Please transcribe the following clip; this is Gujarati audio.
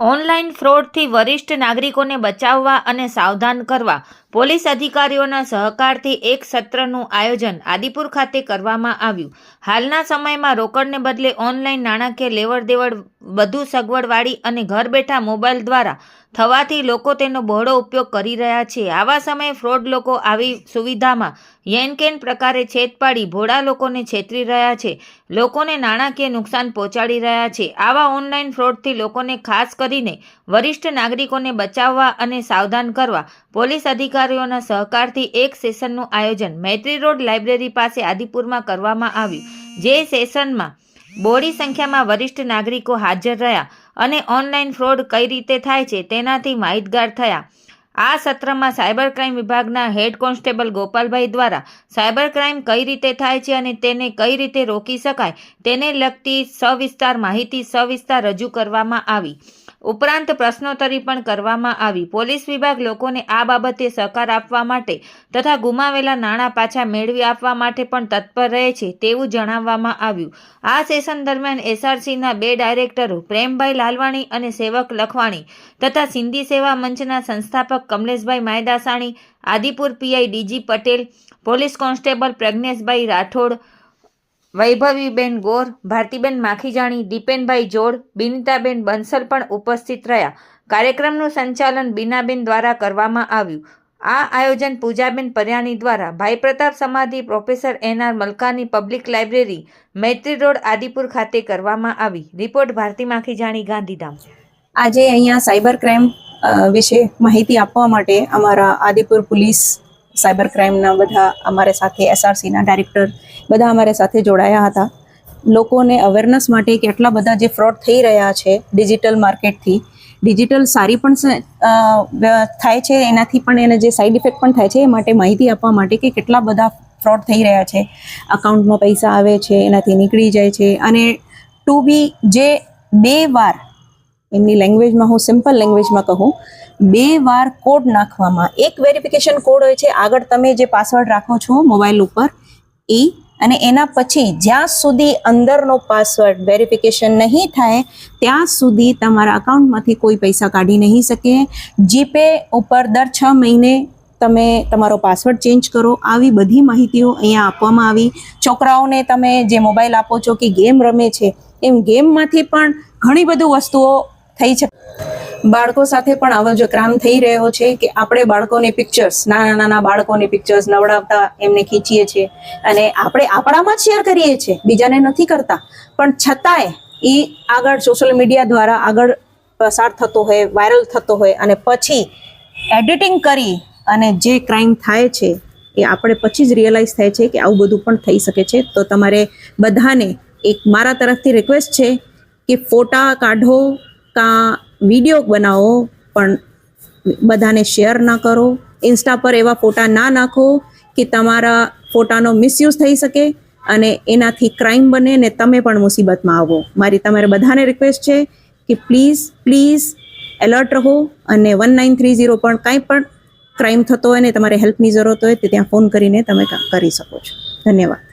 ઓનલાઈન ફ્રોડથી વરિષ્ઠ નાગરિકોને બચાવવા અને સાવધાન કરવા પોલીસ અધિકારીઓના સહકારથી એક સત્રનું આયોજન આદિપુર ખાતે કરવામાં આવ્યું. હાલના સમયમાં રોકડને બદલે ઓનલાઈન નાણાકીય લેવડ દેવડ વધુ સગવડવાળી અને ઘર બેઠા મોબાઈલ દ્વારા થવાથી લોકો તેનો બહોળો ઉપયોગ કરી રહ્યા છે. આવા સમયે ફ્રોડ લોકો આવી સુવિધામાં યેનકેન પ્રકારે છેદ પાડી ભોળા લોકોને છેતરી રહ્યા છે. લોકોને નાણાકીય નુકસાન પહોંચાડી રહ્યા છે. આવા ઓનલાઈન ફ્રોડથી લોકોને ખાસ કરીને વરિષ્ઠ નાગરિકોને બચાવવા અને સાવધાન કરવા પોલીસ અધિકારીઓના સહકારથી એક સેશનનું આયોજન મૈત્રી રોડ લાઇબ્રેરી પાસે આદિપુરમાં કરવામાં આવ્યું, જે સેશનમાં બોડી સંખ્યામાં વરિષ્ઠ નાગરિકો હાજર રહ્યા અને ઓનલાઈન ફ્રોડ કઈ રીતે થાય છે તેનાથી માહિતગાર થયા. આ સત્રમાં સાયબર ક્રાઇમ વિભાગના હેડ કોન્સ્ટેબલ ગોપાલભાઈ દ્વારા સાયબર ક્રાઇમ કઈ રીતે થાય છે અને તેને કઈ રીતે રોકી શકાય તેને લગતી સવિસ્તાર માહિતી સવિસ્તાર રજૂ કરવામાં આવી. ઉપરાંત પ્રશ્નોત્તરી પણ કરવામાં આવી. પોલીસ વિભાગ લોકોને આ બાબતે સહકાર આપવા માટે તથા ગુમાવેલા નાણાં પાછા મેળવી આપવા માટે પણ તત્પર રહે છે તેવું જણાવવામાં આવ્યું. આ સેશન દરમિયાન એસઆરસીના બે ડાયરેક્ટરો પ્રેમભાઈ લાલવાણી અને સેવક લખવાણી તથા સિંધી સેવા મંચના સંસ્થાપક કમલેશભાઈ Maydasani, Adipur PI DG Patel, police constable Pragneshbhai Rathod, વૈભવીબેન Gor, ભારતીબેન માખીજાણી, દીપેનભાઈ જોડ, બિનિતાબેન બંસલ પણ ઉપસ્થિત રહ્યા. કાર્યક્રમનું સંચાલન બીનાબેન દ્વારા કરવામાં આવ્યું. આ આયોજન પૂજાબેન પર્યાણી દ્વારા. ભાઈ પ્રતાપ સમાધિ professor N R Malkani public library, Maitri road, Adipur ખાતે કરવામાં આવી. રિપોર્ટ ભારતી માખીજાણી ગાંધીધામ. આજે અહીંયા સાયબર ક્રાઇમ વિશે માહિતી આપવા માટે અમારા આદિપુર પોલીસ સાયબર ક્રાઇમના બધા અમારે સાથે એસઆરસીના ડાયરેક્ટર બધા અમારે સાથે જોડાયા હતા. લોકોને અવેરનેસ માટે કેટલા બધા જે ફ્રોડ થઈ રહ્યા છે ડિજિટલ માર્કેટથી ડિજિટલ સારી પણ થાય છે, એનાથી પણ એને જે સાઈડ ઇફેક્ટ પણ થાય છે એ માટે માહિતી આપવા માટે કે કેટલા બધા ફ્રોડ થઈ રહ્યા છે. અકાઉન્ટમાં પૈસા આવે છે, એનાથી નીકળી જાય છે અને ટુ બી જે બે વાર એમની લેંગ્વેજમાં હું સિમ્પલ લેંગ્વેજમાં કહું, બે વાર કોડ નાખવામાં, એક વેરિફિકેશન કોડ હોય છે, આગળ તમે જે પાસવર્ડ રાખો છો મોબાઈલ ઉપર, એ અને એના પછી જ્યાં સુધી અંદરનો પાસવર્ડ વેરિફિકેશન નહીં થાય, ત્યાં સુધી તમારા અકાઉન્ટમાંથી કોઈ પૈસા કાઢી નહીં શકે. જીપે ઉપર દર છ મહિને તમે તમારો પાસવર્ડ ચેન્જ કરો. આવી બધી માહિતીઓ અહીંયા આપવામાં આવી. છોકરાઓને તમે જે મોબાઈલ આપો છો કે ગેમ રમે છે, એમ ગેમમાંથી પણ ઘણી બધું વસ્તુઓ થઈ છે. બાળકો સાથે પણ આવો જો ક્રામ થઈ રહ્યો છે કે આપણે બાળકોને પિક્ચર્સ નાના નાના બાળકોને પિક્ચર્સ નવડાવતા એમને ખીચીએ છીએ અને આપણે આપણામાં જ શેર કરીએ છીએ, બીજાને નથી કરતા. પણ છતાંય એ આગળ સોશિયલ મીડિયા દ્વારા આગળ પસાર થતો હોય વાયરલ થતો હોય અને પછી એડિટિંગ કરી અને જે ક્રાઇમ થાય છે એ આપણે પછી જ રિયલાઇઝ થાય છે કે આવું બધું પણ થઈ શકે છે. તો તમારે બધાને એક મારા તરફથી રિક્વેસ્ટ છે કે ફોટા કાઢો કાં વીડિયો બનાવો, પણ બધાને શેર ના કરો. ઇન્સ્ટા પર એવા ફોટા ના નાખો કે તમારા ફોટાનો મિસયુઝ થઈ શકે અને એનાથી ક્રાઇમ બને ને તમે પણ મુસીબતમાં આવો. મારી તમારે બધાને રિક્વેસ્ટ છે કે પ્લીઝ પ્લીઝ એલર્ટ રહો અને વન નાઇન થ્રી ઝીરો પણ કાંઈ પણ ક્રાઇમ થતો હોય ને તમારે હેલ્પની જરૂરત હોય, તો ત્યાં ફોન કરીને તમે કરી શકો છો. ધન્યવાદ.